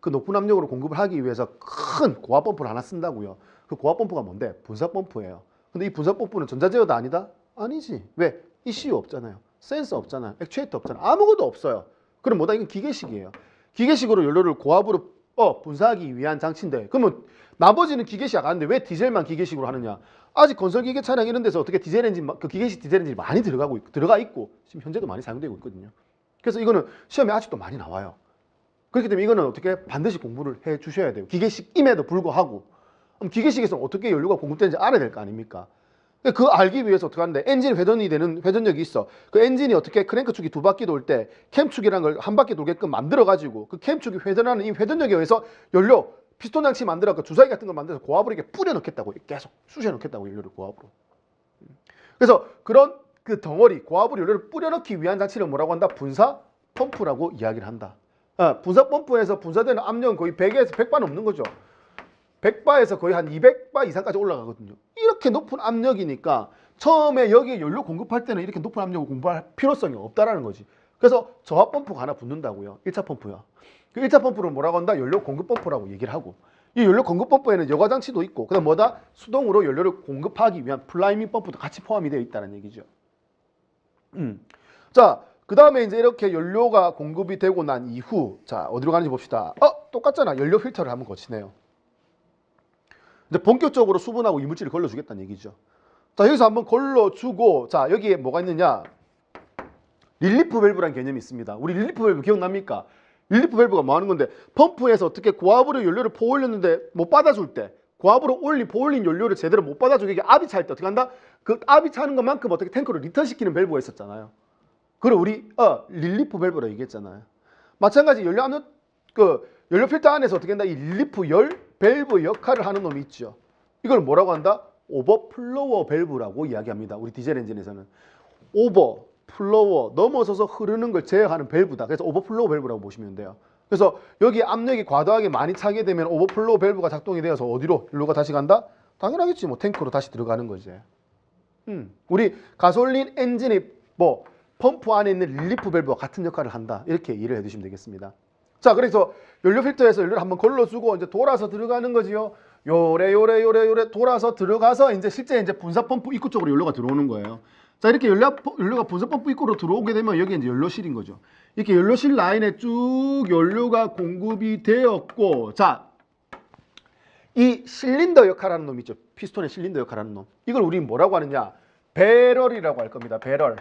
그 높은 압력으로 공급을 하기 위해서 큰 고압 펌프를 하나 쓴다고요. 그 고압 펌프가 뭔데? 분사 펌프예요. 근데 이 분사 펌프는 전자제어도 아니다? 아니지. 왜? ECU 없잖아요. 센서 없잖아요. 액추에이터 없잖아요. 아무것도 없어요. 그럼 뭐다? 이건 기계식이에요. 기계식으로 연료를 고압으로 어, 분사하기 위한 장치인데 그러면 나머지는 기계식 안 하는데 왜 디젤만 기계식으로 하느냐? 아직 건설 기계 차량 이런 데서 어떻게 디젤 엔진 그 기계식 디젤 엔진이 많이 들어가고 있- 들어가 있고 지금 현재도 많이 사용되고 있거든요. 그래서 이거는 시험에 아직도 많이 나와요. 그렇기 때문에 이거는 어떻게 반드시 공부를 해 주셔야 돼요. 기계식임에도 불구하고 기계식에서는 어떻게 연료가 공급되는지 알아야 될 거 아닙니까? 그 알기 위해서 어떻게 하는데 엔진 회전이 되는 회전력이 있어. 그 엔진이 어떻게 크랭크 축이 두 바퀴 돌 때 캠축이라는 걸 한 바퀴 돌게끔 만들어 가지고 그 캠축이 회전하는 이 회전력에 의해서 연료 피스톤 장치 만들어 그 주사기 같은 걸 만들어서 고압으로 이렇게 뿌려 넣겠다고 계속 쑤셔 넣겠다고 연료를 고압으로. 그래서 그런 그 덩어리 고압으로 연료를 뿌려 넣기 위한 장치를 뭐라고 한다? 분사 펌프라고 이야기를 한다. 어, 분사 펌프에서 분사되는 압력은 거의 100에서 100바 넘는 거죠. 100바에서 거의 한 200바 이상까지 올라가거든요. 이렇게 높은 압력이니까 처음에 여기에 연료 공급할 때는 이렇게 높은 압력을 공부할 필요성이 없다라는 거지. 그래서 저압 펌프가 하나 붙는다고요. 1차 펌프요. 그 1차 펌프를 뭐라고 한다? 연료 공급 펌프라고 얘기를 하고 이 연료 공급 펌프에는 여과 장치도 있고 그다음 뭐다? 수동으로 연료를 공급하기 위한 플라이밍 펌프도 같이 포함이 되어 있다는 얘기죠. 음. 자, 그 다음에 이제 이렇게 연료가 공급이 되고 난 이후 자 어디로 가는지 봅시다. 어, 똑같잖아. 연료 필터를 한번 거치네요. 이제 본격적으로 수분하고 이물질을 걸러주겠다는 얘기죠. 자 여기서 한번 걸러주고 자 여기에 뭐가 있느냐 릴리프 밸브라는 개념이 있습니다. 우리 릴리프 밸브 기억납니까? 릴리프 밸브가 뭐 하는 건데 펌프에서 어떻게 고압으로 연료를 포 올렸는데 못 받아줄 때 고압으로 올린 포 올린 연료를 제대로 못 받아주게 압이 찰 때 어떻게 한다? 그 압이 차는 것만큼 어떻게 탱크를 리턴시키는 밸브가 있었잖아요. 그걸 우리 어 릴리프 밸브라 얘기했잖아요. 마찬가지 연료 안그 연료 필터 안에서 어떻게 한다? 이 릴리프 열 밸브 역할을 하는 놈이 있죠. 이걸 뭐라고 한다? 오버플로워 밸브라고 이야기합니다. 우리 디젤 엔진에서는 오버 플로워 넘어서서 흐르는 걸 제어하는 밸브다. 그래서 오버플로우 밸브라고 보시면 돼요. 그래서 여기 압력이 과도하게 많이 차게 되면 오버플로우 밸브가 작동이 되어서 어디로 연료가 다시 간다? 당연하겠지. 뭐 탱크로 다시 들어가는 거지. 음, 우리 가솔린 엔진이 뭐 펌프 안에 있는 릴리프 밸브와 같은 역할을 한다. 이렇게 이해를 해두시면 되겠습니다. 자, 그래서 연료 필터에서 연료를 한번 걸러주고 이제 돌아서 들어가는 거지요. 요래 요래 요래 요래 돌아서 들어가서 이제 실제 이제 분사 펌프 입구 쪽으로 연료가 들어오는 거예요. 자, 이렇게 연료, 연료가 분사 펌프 입구로 들어오게 되면 여기 이제 연료실인 거죠. 이렇게 연료실 라인에 쭉 연료가 공급이 되었고, 자, 이 실린더 역할하는 놈 있죠. 피스톤의 실린더 역할하는 놈. 이걸 우리 뭐라고 하느냐? 배럴이라고 할 겁니다. 배럴.